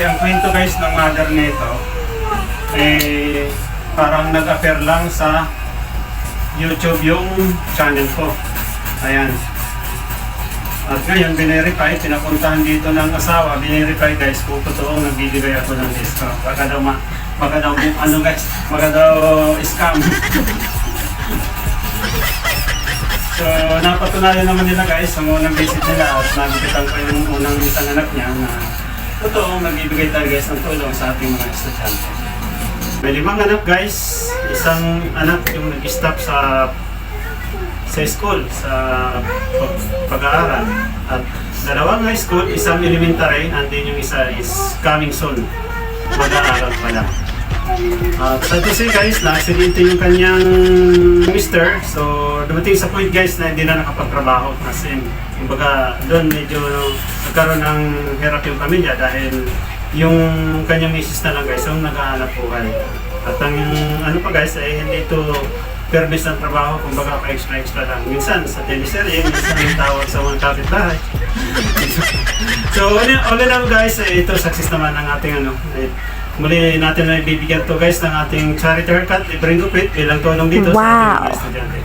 Ang kwento guys ng mother nito, eh, parang nag-appear lang sa YouTube yung channel ko. Ayan. At ngayon, binerify, pinapuntahan dito ng asawa, binerify guys kung totoong nagbibigay ako ng discount. Baka daw, ma, baka daw, ano guys, baka daw scam. so, napatunayan naman nila guys sa unang visit nila at nagupitan ko yung unang isang anak niya na totoong nagbibigay tayo guys ng tulong sa ating mga estudyante. May limang anak guys, isang anak yung nag-stop sa sa school, sa pag- pag-aaral. At dalawang high school, isang elementary, and then yung isa is coming soon. Mag-aaral pa lang. At sa to say guys, na-accidente yung kanyang mister. So, dumating sa point guys na hindi na nakapagtrabaho. As in, kumbaga, doon medyo nagkaroon ng hirap yung pamilya dahil yung kanyang misis na lang guys, yung naghahanap buhay. At ang ano pa guys, ay hindi ito permis ng trabaho, kumbaga pa extra-extra lang. Minsan sa teleserye, minsan yung tawag sa mga kapitbahay. so, all in, all in all guys, eh, ito success naman ang ating ano. Eh, muli natin na ibibigyan to guys ng ating charity haircut, libreng gupit, bilang tulong dito sa Wow. ating mga estudyante.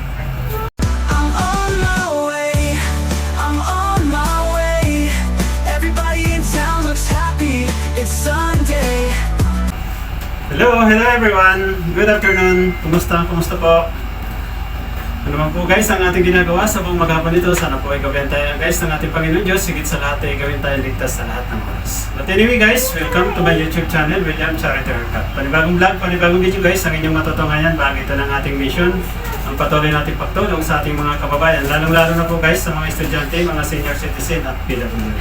Hello, hello everyone. Good afternoon. Kumusta? Kumusta po? Ano naman po guys ang ating ginagawa sa buong maghapon nito. Sana po ay gawin tayo guys ng ating Panginoon Diyos. Sigit sa lahat ay gawin tayo ligtas sa lahat ng oras. But anyway guys, welcome to my YouTube channel, William Charity Haircut. Panibagong vlog, panibagong video guys. Ang inyong matutungayan bagay ito ng ating mission. Ang patuloy nating pagtulong sa ating mga kababayan. Lalong-lalo na po guys sa mga estudyante, mga senior citizen at PWD.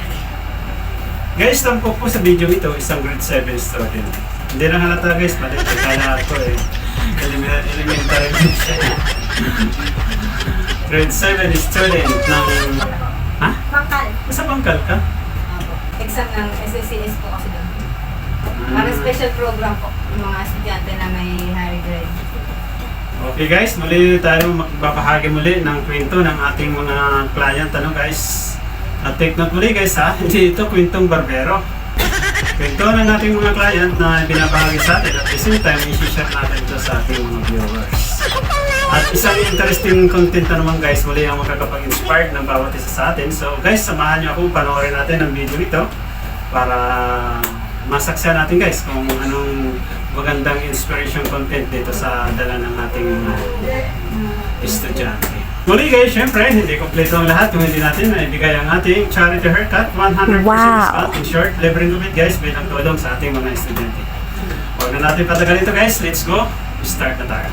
Guys, tampok po sa video ito, isang grade 7 student. Hindi lang halata guys, maliit kaya ako eh. Eleme- Elementary lang siya. grade 7 student ng... Ha? Bakal. Sa bangkal ka? Exam ng SSCS po kasi doon. Para special program po ng mga estudyante na may higher grade. Okay guys, muli tayo magbabahagi muli ng kwento ng ating mga client. Ano guys? At take note muli guys ha, hindi ito kwentong barbero. Kwento ng ating mga client na binabahagi sa atin at the same time, isi-share natin ito sa ating mga viewers. At isang interesting content na naman guys, muli ang makakapag-inspired ng bawat isa sa atin. So guys, samahan niyo ako, panoorin natin ang video ito para masaksyan natin guys kung anong magandang inspiration content dito sa dala ng ating mga estudyante. Muli guys, syempre, hindi kompleto ang lahat kung hindi natin naibigay ang ating charity haircut, 100% Wow. discount. In short, libreng gupit guys bilang tulong sa ating mga estudyante. Huwag na natin patagalin ito guys, let's go, start na tayo.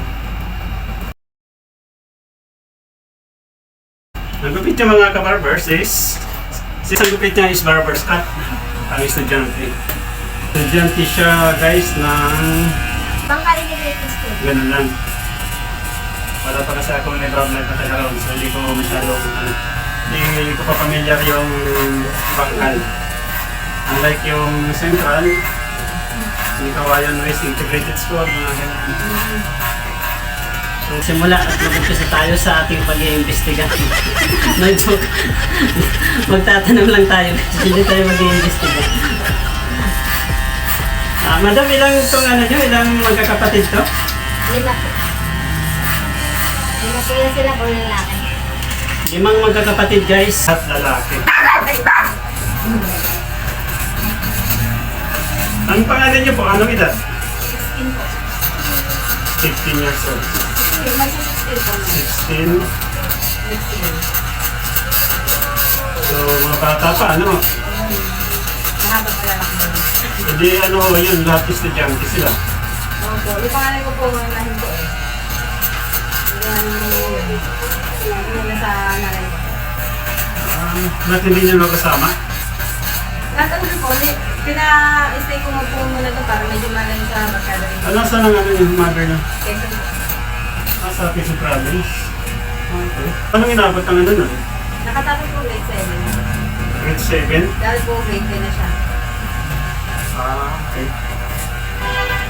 Ang gupit niya mga kabarbers is, si isang gupit niya is barber's cut, ang estudyante. Estudyante siya guys ng Bangkal Integrated School. ganun lang. Wala pa kasi ako may problem na tagalog, so hindi ko masyadong, hindi ko pa familiar yung bangkal. Unlike yung central, yung Kawayan West Integrated School, mga. So, simula at mag-umpisa tayo sa ating pag-iimbestiga. Medyo, magtatanong lang tayo kasi hindi tayo mag-iimbestiga. Ah, madam, ilang itong ano nyo? Ilang magkakapatid to? Lima po. Po yan sila po lalaki. Limang magkakapatid guys. At lalaki. Ang pangalan niyo po, anong edad? 16 po. 15 years old. Sige, magsa-16 po. 16. Next year. So, mga bata pa, ano? Mahaba pa lalaki. Hindi, ano yun, lahat estudyante sila. Opo. Yung pangalan ko po, manahin ko eh. Na sa nanay. Ah, ba't hindi niyo nakasama? Lahat ano po, li- pina-stay ko mo po muna to para medyo malayo sa barkada. Ano saan ang ano yung mother niyo? Quezon. Ah, sa Quezon Province. Okay. Anong inabot ng ano nun? Nakatapos po grade 7. Grade 7? Dahil po grade 10 na siya. Ah, okay.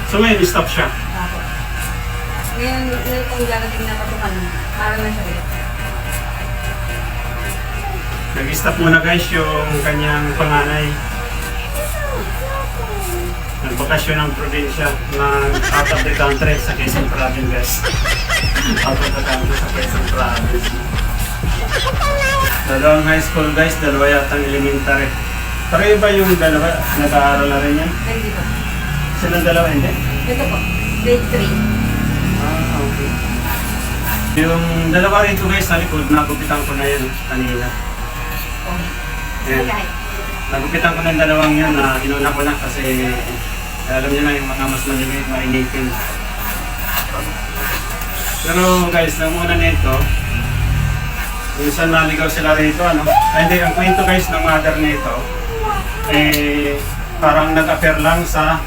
So ngayon, stop siya. Ako. Ngayon, ngayon kung darating na patukan, para na siya ulit. Nag-stop muna guys yung kanyang panganay. bakasyon ng probinsya na out of the country sa Quezon Province guys. out of the country sa Quezon Province. Dalawang high school guys, dalawa yata elementary. Pareho ba yung dalawa? Nag-aaral na rin yan? Hindi po. Silang dalawa hindi? Ito po. Grade 3. Okay. Yung dalawa rito guys sa likod, nagupitan ko na yun kanina. Okay. Ayan. Nagupitan ko ng dalawang yun na inuna ko na kasi alam niyo na yung mga mas maliliit na inipin. Pero guys, ang una nito, minsan naligaw sila rito, ano? Ay, hindi, ang kwento guys ng mother nito, eh, parang nag-appear lang sa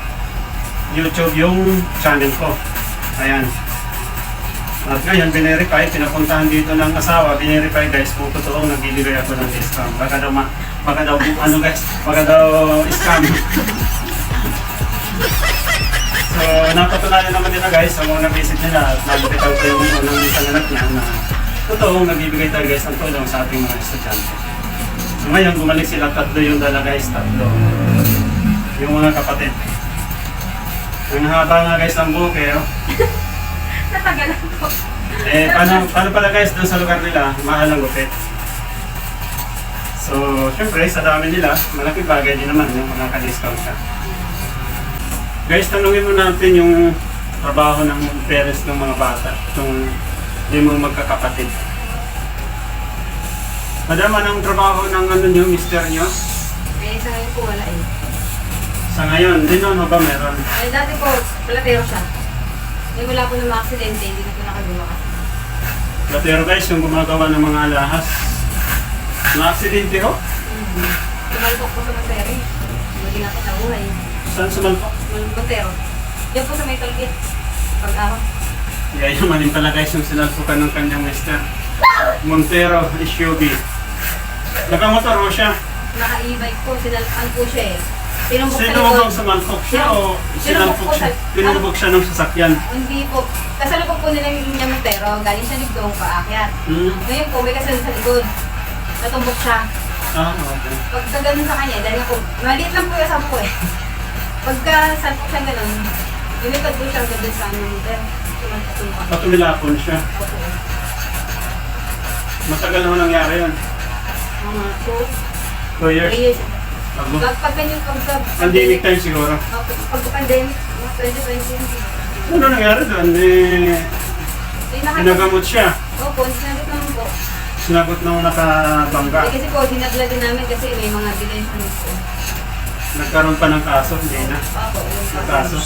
YouTube yung channel ko. Ayan. At ngayon, binerify, pinapuntahan dito ng asawa, binerify guys, kung totoong nagbibigay ako ng discount. Baka daw, ma- baka daw, ano guys, baka daw scam. so, napatunayan naman nila guys, sa unang visit nila, at nagupitan ko yung unang isang anak niya na totoong nagbibigay tayo guys ng tulong sa ating mga estudyante. So ngayon, bumalik sila tatlo yung dala guys, tatlo. Yung mga kapatid. Ang haba nga guys ng buke, oh. Natagalan po. Eh, paano, paano pala guys, doon sa lugar nila, mahal ang gupit. So, syempre, sa dami nila, malaking bagay din naman yung makaka-discount ka. Guys, tanungin mo natin yung trabaho ng parents ng mga bata, itong mga magkakapatid. Madam, anong trabaho ng ano nyo, mister nyo? Eh, sa ngayon po wala eh. Sa ngayon, din ano ba meron? Eh, dati po, palatero siya. Eh, wala po ng mga aksidente, hindi na po nakagawa kasi. Pero guys, yung gumagawa ng mga alahas, na-aksidente ho? Mm-hmm. Tumalpok po sa Montero. Hindi na po nabuhay. Saan sumalpak? Montero. Yan po sa may talgit. Pag-araw. Yayamanin pala guys yung sinalpukan ng kanyang mister. Montero SUV. Nakamotor ho siya. Naka-e-bike po, sinalpan po siya eh. Tinumbok sa Sino likod. bang sumalpok siya o po siya? sa- Tinubog siya ng sasakyan. Hindi po. Kasalubog po nila yung niya Montero. Galing siya ligdong paakyat. Hmm. Ngayon po, may kasalubog sa likod. Natumbok siya. Ah, okay. Pagka ganun sa kanya, dahil ako, maliit lang po yung asawa ko eh. Pagka salpok siya ganun, lumipad po siya agad sa ano Montero. Tumatulungan. Patumilapon siya. Opo. Matagal naman nangyari yun. Mga two, Two years. three years. Pag, Pag, pag ganyan, pagka... pandemic time siguro. Pagka pandemic, mga 2020. Ano nangyari doon? Eh, pinagamot siya. Opo, sinagot naman po. Sinagot nung nakabangga. Eh, kasi po, dinagla din namin kasi may mga detention po. Nagkaroon pa ng kaso, hindi na. Opo, yung Ng kaso.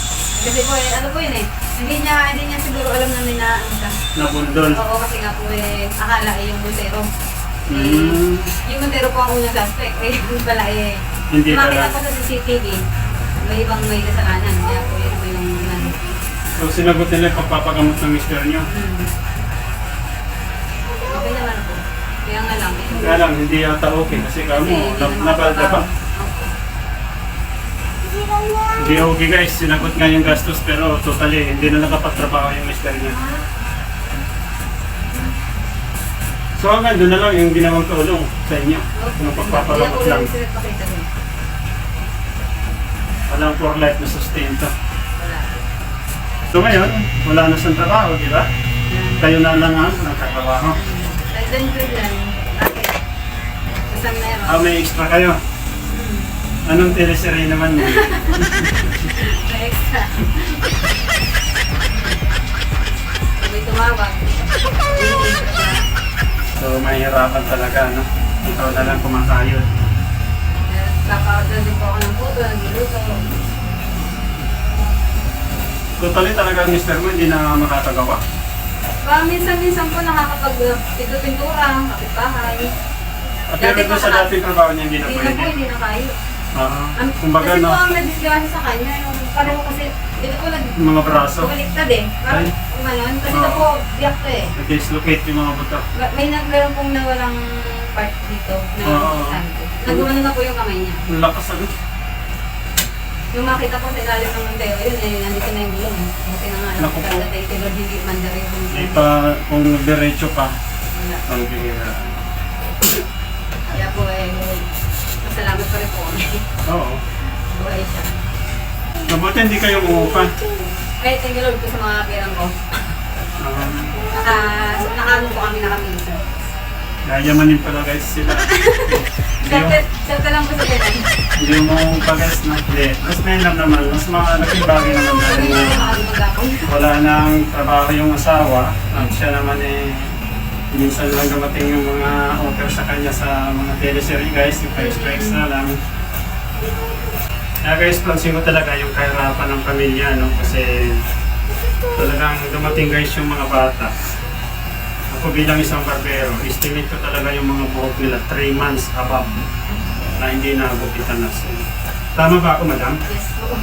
Kasi po, eh, ano po yun eh. Hindi niya, hindi niya siguro alam namin na ano siya. Nabundol. Oo, kasi nga po eh, akala eh yung Montero. Eh, Hmm. yung Montero po ang unang suspect. Eh, yung pala eh, Hindi makita po sa CCTV, may ibang may kasalanan. Kaya po yun po yung ano. So sinagot nila yung pagpapagamot ng mister niyo. Hmm. Okay naman po. Kaya nga lang. Eh, Kaya lang, hindi yata okay kasi kamo, kasi hindi nab- naman nabalda pa. Opo. Hindi okay guys, sinagot nga yung gastos pero totally hindi na nakapagtrabaho yung mister niya. So hanggang doon na lang yung ginawang tulong sa inyo. Yung pagpapagamot Hindi lang. rin. Walang for life na sustento. Wala. So ngayon, wala na siyang trabaho, di ba? Kayo na lang ang nagtatrabaho. Dagdan ko lang. Bakit? Basta meron. Ah, may extra kayo. Anong teleserye naman yun? May extra. May tumawag. So mahirapan talaga, no? Ikaw na lang kumakayod. Totally talaga mister mo hindi na makakagawa. Pa, minsan-minsan po nakakapag-pintura, kapitbahay. At pero Dati doon po sa naka- dating trabaho niya hindi na Hindi na pwede. po, hindi na kayo. Ah, Ang- kumbaga kasi no, po ang nadisgrasya sa kanya, yung pareho kasi, dito po nag mga braso, bumaliktad eh. Parang, ano, kasi Oo. na po, biyak to eh. nag-dislocate yung mga buto. Ma- May nagkaroon pong nawalang part dito na Oo. santo. Nagumano na po yung kamay niya. Ang lakas ano? Yung makita ko sa ilalim ng Montero, yun eh, nandito na yung gulong. Buti na nga, Naku po. nagtatay si Lord hindi mandar yung Di pa, kung diretso pa, Wala. ang bihira. Kaya po eh, masalamat pa rin po kami. Oo. Buhay siya. Mabuti hindi kayo umuupa. Eh, thank you Lord po sa mga pirang ko. Um, Naka, nakaano po kami nakaminsan. Yayamanin pala guys sila. Hindi yung, selfie lang po sa ganun. hindi mo pagas na hindi. Mas mainam naman. Mas malaking bagay naman dahil na na wala nang trabaho yung asawa. At siya naman eh, minsan lang dumating yung mga offer sa kanya sa mga teleserye guys. Yung extra extra lang. Kaya guys, pansin ko talaga yung kahirapan ng pamilya, no? Kasi talagang dumating guys yung mga bata. Ako bilang isang barbero, estimate ko talaga yung mga buhok nila 3 months above na hindi nagupitan na. So, tama ba ako, madam? Yes po.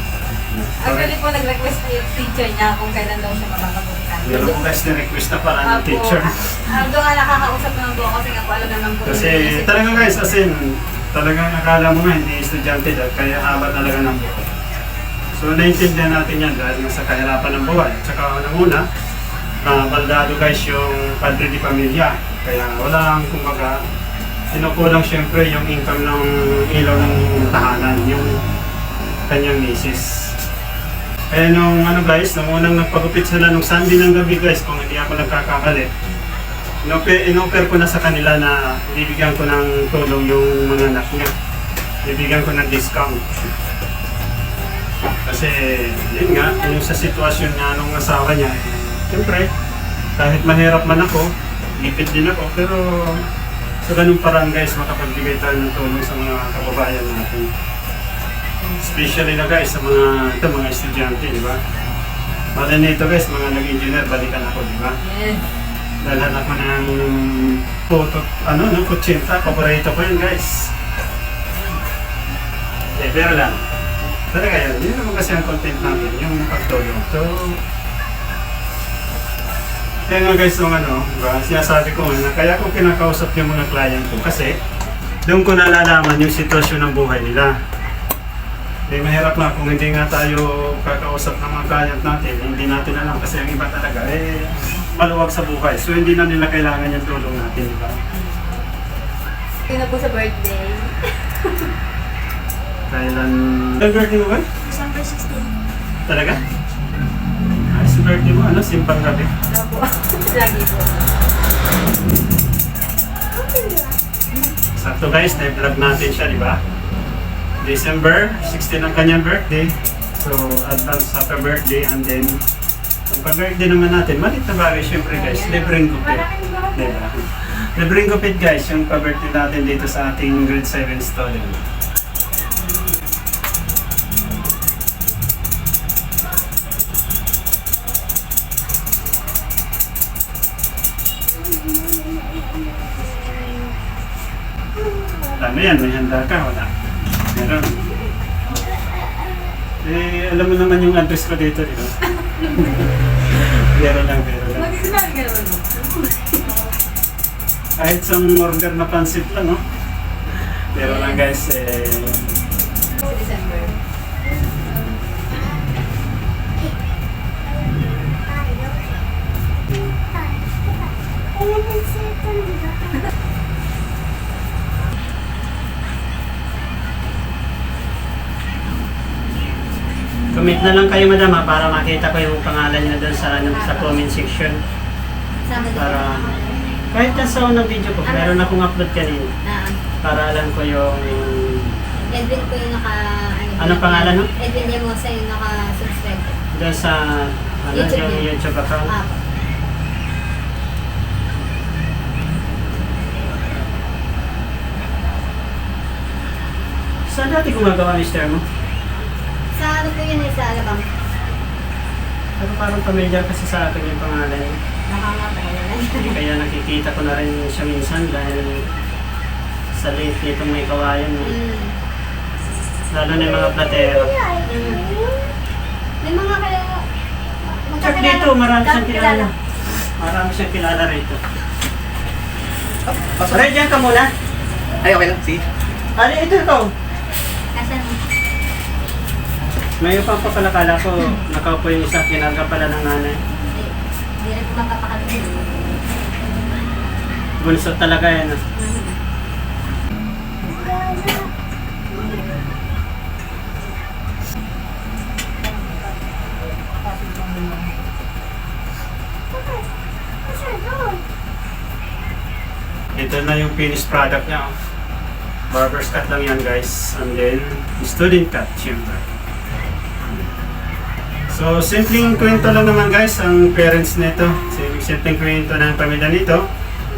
Actually po, nag-request na yung teacher niya kung kailan daw siya makakapunta. Meron ko guys na request na para ng teacher. Ah, doon nga nakakausap naman po ako kasi nga po alam naman po. Kasi yung- talaga guys, as in, talagang akala mo nga hindi estudyante dahil kaya haba talaga ng buhok. So naiintindihan natin yan dahil nga sa kahirapan ng buhay. Tsaka unang-una, uh, baldado guys yung padre di pamilya. Kaya walang kumbaga, kinukulang syempre yung income ng ilaw ng tahanan, yung kanyang misis. Kaya nung ano guys, nung unang nagpagupit sila nung Sunday ng gabi guys, kung hindi ako nagkakamali, Inoper, inoper ko na sa kanila na bibigyan ko ng tulong yung mga anak niya. Bibigyan ko ng discount. Kasi, yun nga, yung sa sitwasyon niya nung asawa niya, eh, siyempre, kahit mahirap man ako, ipit din ako, pero sa ganung parang guys, makapagbigay tayo ng tulong sa mga kababayan natin. Especially na guys, sa mga, ito, mga estudyante, di ba? Mali nito guys, mga nag-engineer, balikan ako, di ba? Yes. Dalhan ako ng photo, ano, ng kutsinta. Paborito ko yun, guys. Eh, pero lang. Talaga yun. Yun naman kasi ang content namin, yung pagtulong. So, kaya nga guys, yung ano, diba, sinasabi ko nga na kaya ko kinakausap yung mga client ko kasi doon ko nalalaman yung sitwasyon ng buhay nila. Eh, mahirap nga kung hindi nga tayo kakausap ng mga client natin, hindi natin alam kasi ang iba talaga, eh, maluwag sa buhay. So, hindi na nila kailangan yung tulong natin, di ba? Yun na po sa birthday. Kailan... Kailan birthday mo ba? December 16. Talaga? Birthday mo, ano, simpang gabi. Ano po? Lagi po. Sakto guys, na-vlog natin siya, di ba? December 16 ang kanyang birthday. So, advance happy birthday and then ang pag-birthday naman natin, malit na bagay syempre guys, libreng gupit. Di ba? Libreng gupit guys, yung pa-birthday natin dito sa ating grade 7 student. Ano yan? May handa ka? Wala. Meron. Eh, alam mo naman yung address ko dito, di ba? Pero lang, pero lang. Mag-sinabi ka naman mo. Kahit sa order na pansit lang, no? Pero lang guys, eh, December. Comment na lang kayo madam ha, para makita ko yung pangalan niyo doon sa, ano, sa comment section. Para kahit na sa unang video ko, meron akong upload kanina. Ah, Para alam ko yung Edwin ko yung naka... Anong pangalan no? Edwin Yamosa yung naka-subscribe. doon sa ano, YouTube yung. YouTube account. Ah, Saan dati gumagawa mister mo? Sa ano po yun eh, sa Alabang. Pero parang familiar kasi sa akin yung pangalan niya. Nakangapagalan. Kaya nakikita ko na rin siya minsan dahil sa late nitong may kawayan. eh. Mm. Lalo na yung mga platero. Mm. May mga kaya... Check dito, marami siyang kilala. Marami siyang kilala rito. Pare, dyan ka muna. Ay, okay lang. Sige. Ali, ito ikaw. Ngayon pa po pala kala ko, nakaupo yung isa, kinarga pala ng nanay. Hindi. Hindi rin magpapakalakas. Bunso talaga yan. ah. Ito na yung finished product niya. oh. Barber's cut lang yan guys. And then, student cut, syempre. So, simpleng kwento lang naman guys ang parents nito. Sim- Simpleng kwento ng pamilya nito.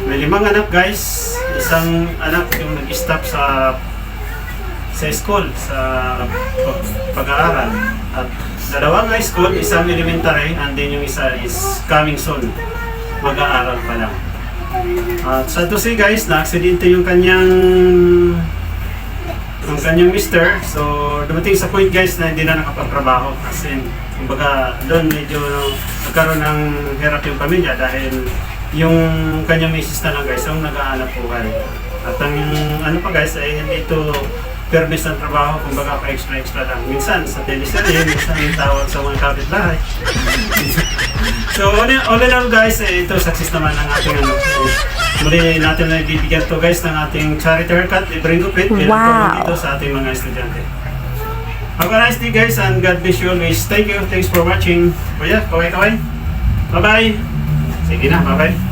May limang anak guys. Isang anak yung nag-stop sa sa school, sa pag- pag-aaral. At dalawang high school, isang elementary, and then yung isa is coming soon. Mag-aaral pa lang. At sa to say guys, na-aksidente yung kanyang ang kanyang mister. So, dumating sa point guys na hindi na nakapagtrabaho. As in, kumbaga, doon medyo nagkaroon ng hirap yung pamilya dahil yung kanyang misis na lang guys, ang nag-aanap buhay. At ang ano pa guys, ay hindi ito permis ng trabaho, kumbaga pa extra-extra lang. Minsan sa teleserye, minsan yung tawag sa mga kapitbahay. so, all in, all in all guys, eh, ito success naman ang ating ano. Muli natin na bibigyan to guys ng ating charity haircut, libreng gupit, wow. dito sa ating mga estudyante. Have a nice day guys and God bless you always. Thank you. Thanks for watching. Kuya, kaway-kaway. Bye-bye. Sige na, bye-bye.